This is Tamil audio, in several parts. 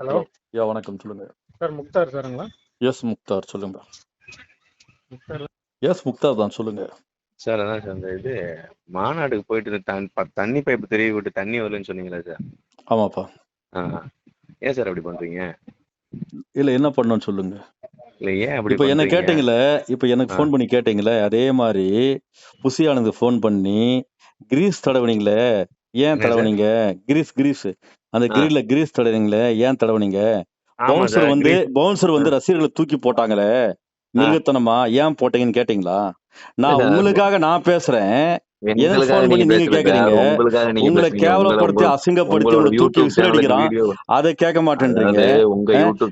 ஹலோ. யா வணக்கம். சொல்லுங்க. சார் முக்தார் சாருங்களா? எஸ் முக்தார். சொல்லுங்க. முக்தார் எஸ் முக்தார் தான். சொல்லுங்க. சார் அதான் சார் இந்த இது மாநாடுக்கு போயிட்டு ப- தண்ணி பைப்பு தெரிய விட்டு தண்ணி வரலன்னு சொன்னீங்களா சார்? ஆமாப்பா. ஆ. ஏன் சார் அப்படி பண்றீங்க? இல்ல என்ன பண்ணணும்னு சொல்லுங்க. இல்ல ஏன் அப்படி இப்போ என்ன? கேட்டீங்களே இப்போ எனக்கு. ஃபோன் பண்ணி கேட்டீங்களே அதே மாதிரி புசி ஆனந்த் ஃபோன் பண்ணி கிரீஸ் தடவுனீங்களே ஏன் என்ன தடவுனீங்க? Grease grease. அந்த ஆ. கிரில்ல கிரீஸ் தடவுனீங்களே? ஏன் தடவுனீங்க? ஆமா பவுன்சர் சார் வந்து கிரீஸ்- பவுன்சர் வந்து ரசிகர்களை தூக்கி போட்டாங்களே? மிருகத்தனமா? ஏன் போட்டீங்கன்னு கேட்டீங்களா? நான் உங்களுக்காக நான் பேசுறேன். உங்களை. கேவலப்படுத்தி அசிங்கப்படுத்தி உங்களை தூக்கி விசிலடிக்கிறான் அதை கேட்க மாட்டேன்றீங்க.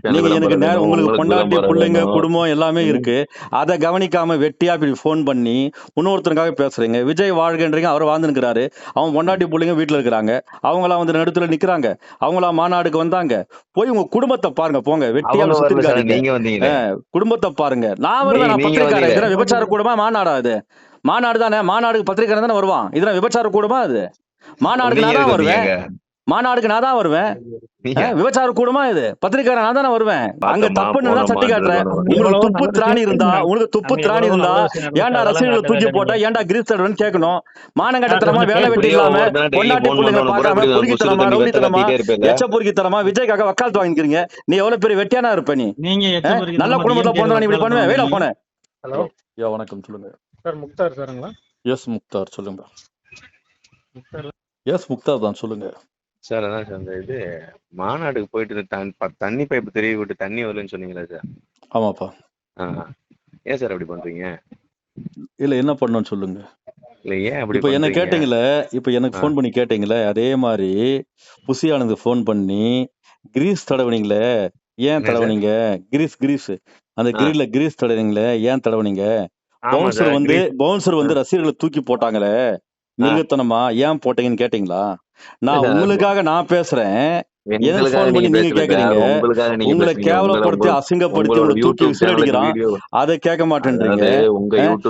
நீங்க எனக்கு நேரம் உங்களுக்கு பொண்டாட்டி பிள்ளைங்க குடும்பம் எல்லாமே. இருக்கு. அதை கவனிக்காம வெட்டியா இப்படி ஃபோன் பண்ணி இன்னொருத்தருக்காக பேசுறீங்க. விஜய் வாழ்கன்றீங்க. அவர் வாழ்ந்துருக்கிறாரு. அவன் பொண்டாட்டி பிள்ளைங்க வீட்டுல இருக்கிறாங்க. அவங்களாம் வந்து நடுத்துல நிக்கிறாங்க. அவங்களாம் மாநாடுக்கு வந்தாங்க. போய் உங்க குடும்பத்தை பாருங்க. போங்க. வெட்டியா அவங்க சுத்தி வரல சார். இருக்காதீங்க. நீங்க வந்தீங்களே. குடும்பத்தை பாருங்க. நான் வருவேன் பத்திரிக்காரன் விபச்சார கூடமா மாநாடா அது மாநாடு தானே? மாநாடுக்கு பத்திரிக்காரன் தானே வருவான்? இதெல்லாம் விபச்சார கூடமா அது? மாநாடுக்கு நான் தான் வருவேன்? மாநாடுக்கு நான் தான் வருவேன். விபச்சார கூடமா இது? பத்திரிக்காரன் நான் தானே வருவேன். அங்க தப்புன்னு தான் சட்டி காட்டுறேன். உங்களுக்கு துப்பு திராணி இருந்தா உங்களுக்கு துப்பு திராணி இருந்தா ஏன்டா ரசிகர்களை தூக்கி போட்டா ஏன்டா கிரீஸ் தடவைன்னு கேட்கணும்? மானங்கட்டத்தனமா வேலை வெட்டி இல்லாம பொண்டாட்டி பிள்ளைங்க பார்க்காம பொறுக்கித்தனமா ரவுடித்தனமா? எச்ச பொறுக்கித்தனமா விஜய்க்காக வக்காலத்து வாங்கிக்கிறீங்க. நீ எவ்வளவு பெரிய வெட்டியானா இருப்ப நீ? நல்ல குடும்பத்துல பிறந்தவன் நீ இப்படி பண்ணுவேன் வேலை போன. ஹலோ? யா வணக்கம் சொல்லுங்க. சார் முக்தார் சாருங்களா? எஸ் முக்தார். சொல்லுங்க முக்தார் எஸ் முக்தார் தான். சொல்லுங்க. சார் அதான் சார் இந்த இது மாநாடுக்கு போயிட்டு தண்ணி பைப்பு தெரிய விட்டு தண்ணி வரலன்னு சொன்னீங்களா சார்? ஆமாப்பா. ஆ. ஏன் சார் அப்படி பண்றீங்க? இல்ல என்ன பண்ணணும்னு சொல்லுங்க. இல்ல ஏன் அப்படி இப்போ என்ன? கேட்டீங்களே இப்போ எனக்கு. ஃபோன் பண்ணி கேட்டீங்களே அதே மாதிரி புசி ஆனந்த் ஃபோன் பண்ணி கிரீஸ் தடவுனீங்களே ஏன் தடவுனீங்க? Grease grease. அந்த. கிரில்ல கிரீஸ் தடவுனீங்களே ஏன் தடவுனீங்க? பவுன்சர் சார் வந்து பவுன்சர் வந்து ரசிகர்களை தூக்கி போட்டாங்களே. மிருகத்தனமா ஏன் போட்டீங்கன்னு கேட்டீங்களா? நான் உங்களுக்காக நான் பேசுறேன். உங்களை. கேவலப்படுத்தி அசிங்கப்படுத்தி உங்களை தூக்கி விசிலடிக்கிறான் அதை கேட்க மாட்டேன்றீங்க.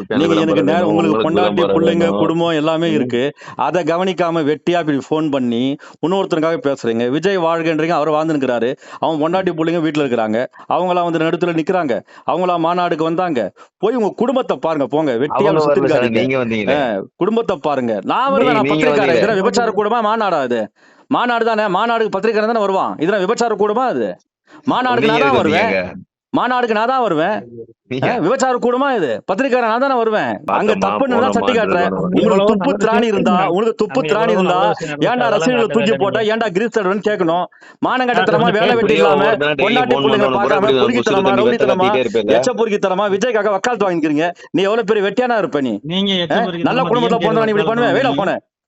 நீங்க எனக்கு நேரம் உங்களுக்கு பொண்டாட்டி பிள்ளைங்க. குடும்பம் எல்லாமே. இருக்கு. அதை கவனிக்காம வெட்டியா இப்படி ஃபோன் பண்ணி இன்னொருத்தருக்காக பேசுறீங்க. விஜய் வாழ்கன்றீங்க. அவர் வாழ்ந்துருக்கிறாரு அவன் பொண்டாட்டி பிள்ளைங்க வீட்டுல இருக்கிறாங்க. அவங்களாம் வந்து நடுத்துல நிக்கிறாங்க. அவங்களாம் மாநாடுக்கு வந்தாங்க. போய் உங்க குடும்பத்தை பாருங்க. போங்க. வெட்டியா அவங்க சுத்தி வரல சார் இருக்காதீங்க. நீங்க வந்தீங்களே. குடும்பத்தை பாருங்க. நான் வருவேன். நான் பத்திரிக்காரன் விபச்சார கூடமா மாநாடா அது மாநாடு தானே? மாநாடுக்கு பத்திரிக்காரன் தானே வருவான்? இதெல்லாம் விபச்சார கூடமா அது? மாநாடுக்கு நான் தான் வருவேன்? மாநாடுக்கு நான் தான் வருவேன். விபச்சார கூடமா இது? பத்திரிக்காரன் நான் தானே வருவேன். அங்க தப்புன்னு தான் சட்டி காட்டுறேன். உங்களுக்கு துப்பு திராணி இருந்தா உங்களுக்கு துப்பு திராணி இருந்தா ஏன்டா ரசிகர்களை தூக்கி போட்டா ஏன்டா கிரீஸ் தடவைன்னு கேட்கணும்? மானங்கட்டத்தனமா வேலை வெட்டி இல்லாம பொண்டாட்டி phone பிள்ளைங்க பண்ணணும், பார்க்காம பொறுக்கித்தனமா ரவுடித்தனமா? எச்ச பொறுக்கித்தனமா விஜய்க்காக வக்காலத்து வாங்கிக்கிறீங்க. நீ எவ்வளவு பெரிய வெட்டியானா இருப்ப நீ? நல்ல குடும்பத்துல நீ இப்படி பண்ணுவேன். வேலை போன